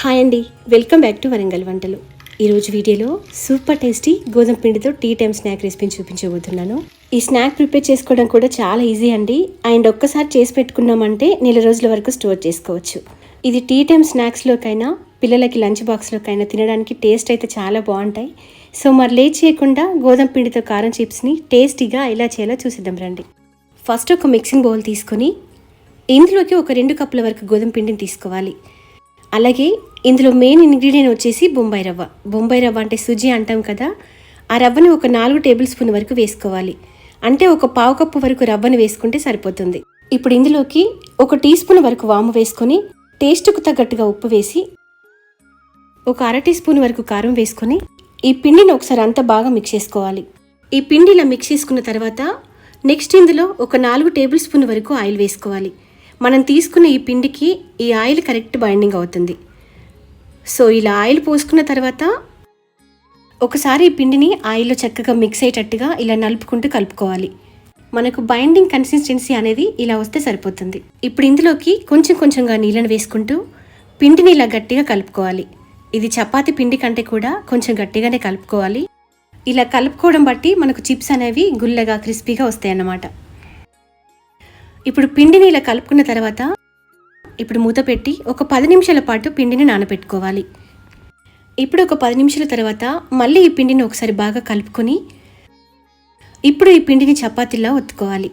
Hi అండి welcome back to Warangal వంటలు ఈరోజు వీడియోలో సూపర్ టేస్టీ గోధుమ పిండితో టీ టైమ్ స్నాక్ రెసిపీని చూపించబోతున్నాను. ఈ స్నాక్ ప్రిపేర్ చేసుకోవడం కూడా చాలా ఈజీ అండి. అండ్ ఒక్కసారి చేసి పెట్టుకున్నామంటే నెల రోజుల వరకు స్టోర్ చేసుకోవచ్చు. ఇది టీ టైమ్ స్నాక్స్లోకైనా పిల్లలకి లంచ్ బాక్స్లోకైనా తినడానికి టేస్ట్ అయితే చాలా బాగుంటాయి. సో మరి లేట్ చేయకుండా గోధుమ పిండితో కారం చిప్స్ని టేస్టీగా ఎలా చేయాలో చూసిద్దాం రండి. ఫస్ట్ ఒక మిక్సింగ్ బౌల్ తీసుకొని ఇందులోకి ఒక రెండు కప్పుల వరకు గోధుమ పిండిని తీసుకోవాలి. అలాగే ఇందులో మెయిన్ ఇంగ్రీడియంట్ వచ్చేసి బొంబాయి రవ్వ. బొంబాయి రవ్వ అంటే సుజీ అంటాం కదా ఆ రవ్వను ఒక నాలుగు టేబుల్ స్పూన్ వరకు వేసుకోవాలి. అంటే ఒక పావు కప్పు వరకు రవ్వను వేసుకుంటే సరిపోతుంది. ఇప్పుడు ఇందులోకి ఒక టీ స్పూన్ వరకు వాము వేసుకొని టేస్ట్కు తగ్గట్టుగా ఉప్పు వేసి ఒక అర టీ స్పూన్ వరకు కారం వేసుకొని ఈ పిండిని ఒకసారి అంతా బాగా మిక్స్ చేసుకోవాలి. ఈ పిండి ఇలా మిక్స్ చేసుకున్న తర్వాత నెక్స్ట్ ఇందులో ఒక నాలుగు టేబుల్ స్పూన్ వరకు ఆయిల్ వేసుకోవాలి. మనం తీసుకున్న ఈ పిండికి ఈ ఆయిల్ కరెక్ట్ బైండింగ్ అవుతుంది. సో ఇలా ఆయిల్ పోసుకున్న తర్వాత ఒకసారి ఈ పిండిని ఆయిల్లో చక్కగా మిక్స్ అయ్యేటట్టుగా ఇలా నలుపుకుంటూ కలుపుకోవాలి. మనకు బైండింగ్ కన్సిస్టెన్సీ అనేది ఇలా వస్తే సరిపోతుంది. ఇప్పుడు ఇందులోకి కొంచెం కొంచెంగా నీళ్ళను వేసుకుంటూ పిండిని ఇలా గట్టిగా కలుపుకోవాలి. ఇది చపాతి పిండి కంటే కూడా కొంచెం గట్టిగానే కలుపుకోవాలి. ఇలా కలుపుకోవడం బట్టి మనకు చిప్స్ అనేవి గుల్లగా క్రిస్పీగా వస్తాయి అన్నమాట ఇప్పుడు పిండిని ఇలా కలుపుకున్న తర్వాత ఇప్పుడు మూత పెట్టి ఒక పది నిమిషాల పాటు పిండిని నానబెట్టుకోవాలి. ఇప్పుడు ఒక పది నిమిషాల తర్వాత మళ్ళీ ఈ పిండిని ఒకసారి బాగా కలుపుకొని ఇప్పుడు ఈ పిండిని చపాతీలా ఒత్తుకోవాలి.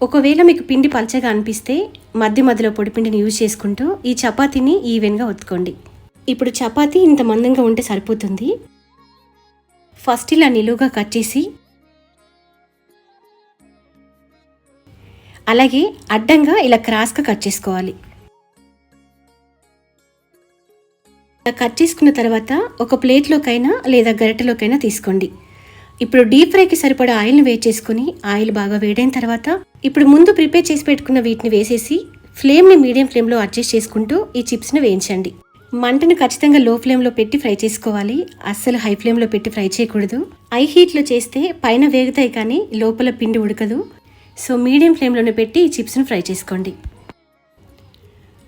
ఒకవేళ మీకు పిండి పలచగా అనిపిస్తే మధ్య మధ్యలో పొడి పిండిని యూజ్ చేసుకుంటూ ఈ చపాతీని ఈవెన్గా ఒత్తుకోండి. ఇప్పుడు చపాతీ ఇంత మందంగా ఉంటే సరిపోతుంది. ఫస్ట్ ఇలా నిలువుగా కట్ చేసి అలాగే అడ్డంగా ఇలా క్రాస్గా కట్ చేసుకోవాలి. కట్ చేసుకున్న తర్వాత ఒక ప్లేట్లోకైనా లేదా గరిటెలోకైనా తీసుకోండి. ఇప్పుడు డీప్ ఫ్రైకి సరిపడా ఆయిల్ని వేడి చేసుకుని ఆయిల్ బాగా వేడైన తర్వాత ఇప్పుడు ముందు ప్రిపేర్ చేసి పెట్టుకున్న వీటిని వేసేసి ఫ్లేమ్ని మీడియం ఫ్లేమ్లో అడ్జస్ట్ చేసుకుంటూ ఈ చిప్స్ని వేయించండి. మంటను ఖచ్చితంగా లో ఫ్లేమ్లో పెట్టి ఫ్రై చేసుకోవాలి. అస్సలు హై ఫ్లేమ్లో పెట్టి ఫ్రై చేయకూడదు. ఐ హీట్లో చేస్తే పైన వేగుతాయి కానీ లోపల పిండి ఉడకదు. సో మీడియం ఫ్లేమ్లోనే పెట్టి ఈ చిప్స్ను ఫ్రై చేసుకోండి.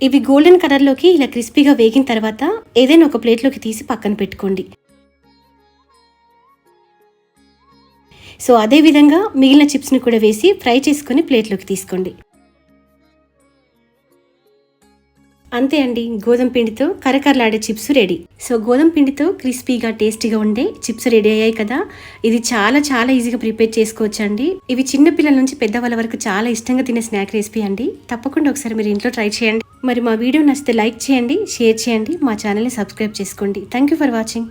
ఇవి గోల్డెన్ కలర్లోకి ఇలా క్రిస్పీగా వేగిన తర్వాత ఏదైనా ఒక ప్లేట్లోకి తీసి పక్కన పెట్టుకోండి. సో అదే విధంగా మిగిలిన చిప్స్ని కూడా వేసి ఫ్రై చేసుకొని ప్లేట్లోకి తీసుకోండి. అంతే అండి గోధుమ పిండితో కరకరలాడే చిప్స్ రెడీ. సో గోధుమ పిండితో క్రిస్పీగా టేస్టీగా ఉండే చిప్స్ రెడీ అయ్యాయి కదా. ఇది చాలా చాలా ఈజీగా ప్రిపేర్ చేసుకోవచ్చు అండి. ఇవి చిన్న పిల్లల నుంచి పెద్దవాళ్ళ వరకు చాలా ఇష్టంగా తినే స్నాక్ రెసిపీ అండి. తప్పకుండా ఒకసారి మీరు ఇంట్లో ట్రై చేయండి. మరి మా వీడియో నచ్చితే లైక్ చేయండి షేర్ చేయండి మా ఛానల్ని సబ్స్క్రైబ్ చేసుకోండి. Thank you for watching